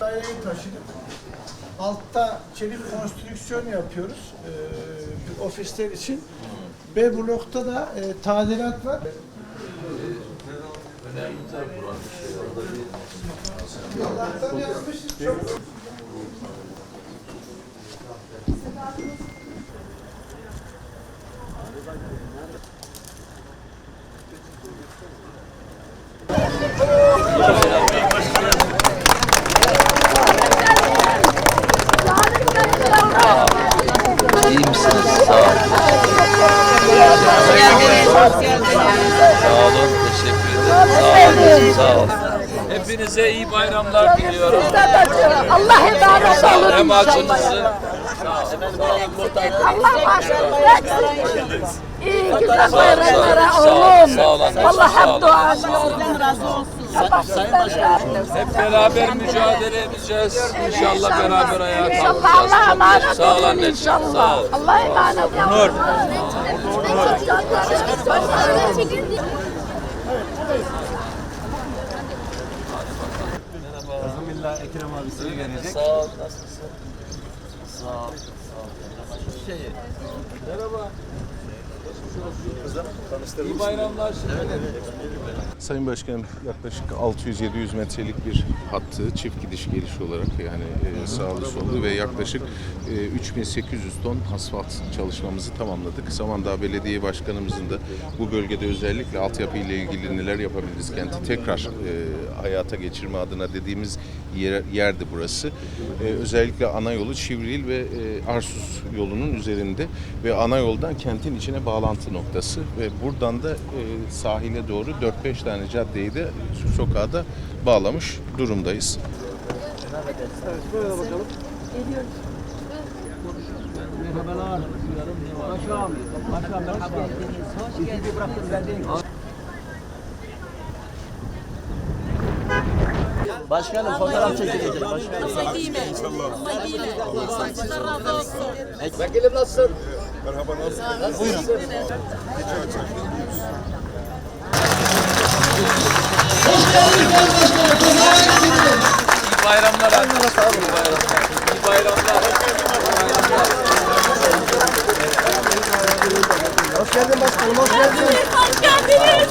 Daireyi taşıdık. Altta çelik konstrüksiyon yapıyoruz e, ofisler için. B blokta da e, tadilat var. Allah'tan yazmışız çok. Sağ olun. Teşekkür ederim. Sağ olun. Sağ olun. Hepinize iyi bayramlar diliyorum. Allah emanet olun Hem inşallah. Allah başlasın. İyi güzel bayramlara oğlum. Allah hep duacı razı olsun. Allah razı olsun. hep beraber mücadele edeceğiz. İnşallah beraber ayağa İnşallah Allah'a kalkacağız. emanet Sağ ol olun anneciğim. Sağ inşallah. ol. Allah'a emanet olun. Nur. Kazımilla Ekrem abisi gelecek. Sağ ol. Nasılsın? Sağ ol. Şey, Merhaba. İyi bayramlar. Sayın Başkanım yaklaşık 600-700 metrelik bir hattı çift gidiş geliş olarak yani e, sağlı sollu ve yaklaşık e, 3800 ton asfalt çalışmamızı tamamladık. Samandağ Belediye Başkanımızın da bu bölgede özellikle altyapı ile ilgili neler yapabiliriz kenti tekrar e, hayata geçirme adına dediğimiz yer, yerdi burası. E, özellikle ana yolu Şivril ve e, Arsuz yolunun üzerinde ve ana yoldan kentin içine bağlantı noktası ve buradan da e, sahile doğru 4-5 tane caddeyi de sokağa da bağlamış durumdayız. merhabalar. Başkanım, başkanım merhaba. İkinci bıraktım verdiğin. Başkanım fotoğraf çekilecek başkanım. Vekilim nasılsın? İyi bayramlar anne. İyi bayramlar. İyi bayramlar. Hoş geldin başkanım, hoş geldin. Hoş geldiniz.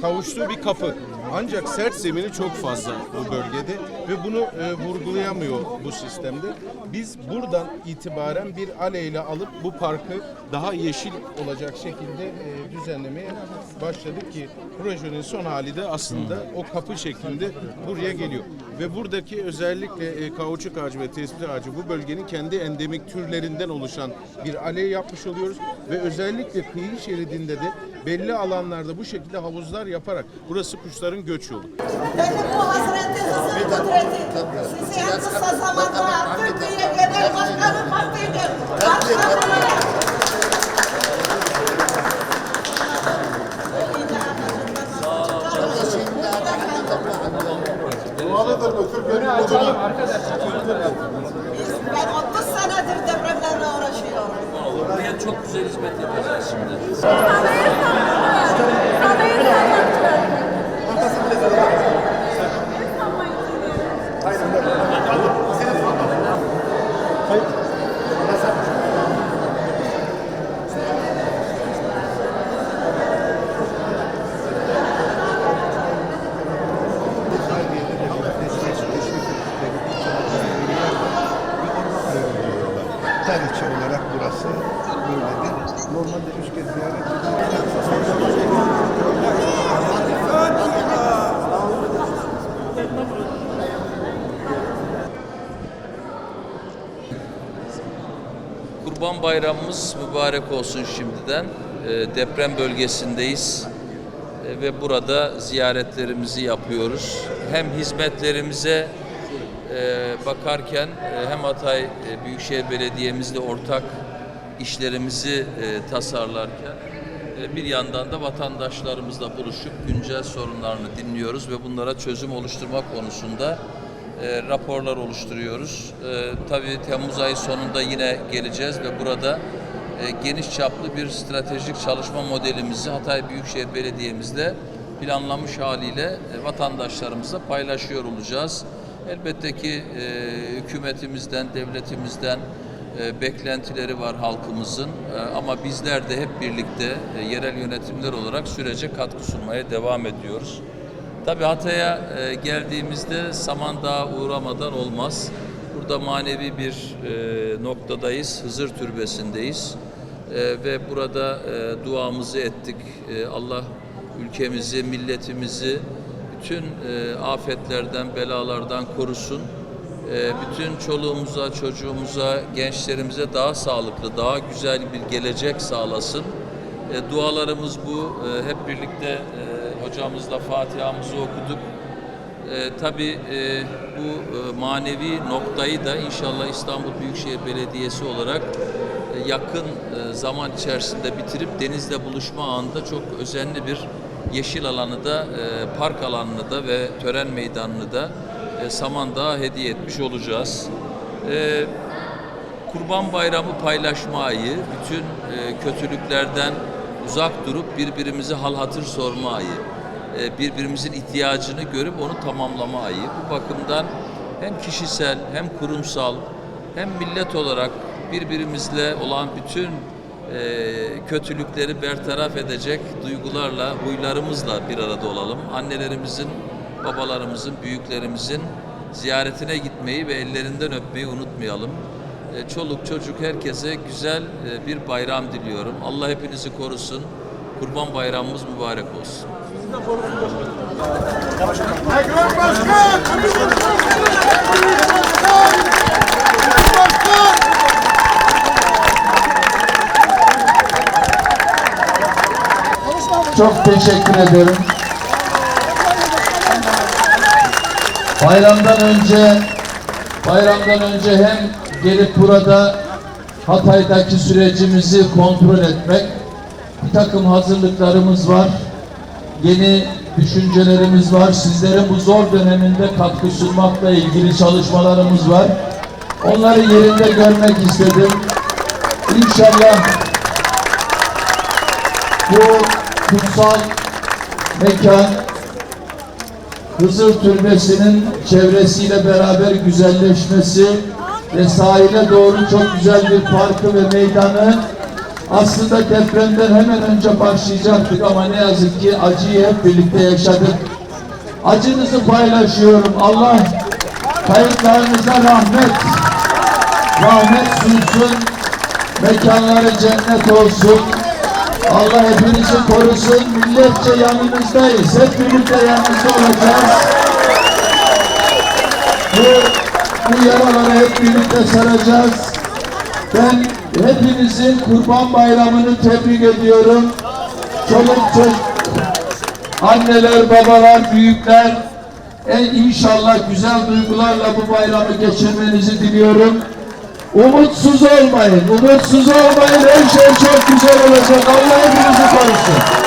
kavuştuğu bir kapı. Ancak sert zemini çok fazla bu bölgede ve bunu e, vurgulayamıyor bu sistemde. Biz buradan itibaren bir aleyhle alıp bu parkı daha yeşil olacak şekilde e, düzenlemeye başladık ki projenin son hali de aslında o kapı şeklinde buraya geliyor. Ve buradaki özellikle e, kauçuk ağacı ve tespih ağacı bu bölgenin kendi endemik türlerinden oluşan bir aley yapmış oluyoruz. Ve özellikle kıyı şeridinde de belli alanlarda bu şekilde havuzlar yaparak burası kuşların göç yolu. Benim bu hasretinizi kudreti. Sizi en kısa zamanda Türkiye Genel Başkanı Parti'dir. Başkanı. Ben 30 senedir. Buraya çok güzel hizmet yapacağız şimdi. Sadayı sanatçılar. Sadayı sanatçılar. Normalde üç kez ziyaret. Kurban Bayramımız mübarek olsun şimdiden. Ee, Deprem bölgesindeyiz Ee, ve burada ziyaretlerimizi yapıyoruz. Hem hizmetlerimize e, bakarken hem Hatay Büyükşehir Belediye'mizle ortak işlerimizi e, tasarlarken e, bir yandan da vatandaşlarımızla buluşup güncel sorunlarını dinliyoruz ve bunlara çözüm oluşturma konusunda e, raporlar oluşturuyoruz. E, tabii Temmuz ayı sonunda yine geleceğiz ve burada e, geniş çaplı bir stratejik çalışma modelimizi Hatay Büyükşehir Belediye'mizle planlamış haliyle e, vatandaşlarımızla paylaşıyor olacağız. Elbette ki e, hükümetimizden, devletimizden e, beklentileri var halkımızın E, ama bizler de hep birlikte e, yerel yönetimler olarak sürece katkı sunmaya devam ediyoruz. Tabii Hatay'a e, geldiğimizde Samandağ'a uğramadan olmaz. Burada manevi bir noktadayız, Hızır Türbesi'ndeyiz. Ve burada e, duamızı ettik. Allah ülkemizi, milletimizi bütün afetlerden, belalardan korusun. E, bütün çoluğumuza, çocuğumuza, gençlerimize daha sağlıklı, daha güzel bir gelecek sağlasın. E, dualarımız bu. E, hep birlikte e, hocamızla Fatiha'mızı okuduk. E, tabii bu e, manevi noktayı da inşallah İstanbul Büyükşehir Belediyesi olarak e, yakın zaman içerisinde bitirip denizle buluşma anında çok özenli bir yeşil alanı da, park alanını da ve tören meydanını da e, Samandağ'a hediye etmiş olacağız. E, Kurban Bayramı paylaşma ayı, bütün e, kötülüklerden uzak durup birbirimize hal hatır sorma ayı, e, birbirimizin ihtiyacını görüp onu tamamlama ayı. Bu bakımdan hem kişisel hem kurumsal hem millet olarak birbirimizle olan bütün e, kötülükleri bertaraf edecek duygularla, huylarımızla bir arada olalım. Annelerimizin, babalarımızın, büyüklerimizin ziyaretine gitmeyi ve ellerinden öpmeyi unutmayalım. E, Çoluk çocuk herkese güzel e, bir bayram diliyorum. Allah hepinizi korusun. Kurban bayramımız mübarek olsun. Çok teşekkür ederim. Bayramdan önce bayramdan önce hem gelip burada Hatay'daki sürecimizi kontrol etmek, bir takım hazırlıklarımız var, yeni düşüncelerimiz var. Sizlerin bu zor döneminde katkı sunmakla ilgili çalışmalarımız var. Onları yerinde görmek istedim. İnşallah bu kutsal mekan Hızır Türbesi'nin çevresiyle beraber güzelleşmesi ve sahile doğru çok güzel bir parkı ve meydanı aslında depremden hemen önce başlayacaktık ama ne yazık ki acıyı hep birlikte yaşadık. Acınızı paylaşıyorum. Allah kayıplarınıza rahmet rahmet sunsun. Mekanları cennet olsun. Allah hepinizi korusun. Milletçe yanınızdayız. Hep birlikte yanınızda olacağız. Bu, bu yaraları hep birlikte saracağız. Ben hepinizin Kurban Bayramı'nı tebrik ediyorum. Çoluk çocuk, anneler, babalar, büyükler, en inşallah güzel duygularla bu bayramı geçirmenizi diliyorum. Umutsuz olmayın, umutsuz olmayın. Her şey çok güzel olacak. Allah hepinizi korusun.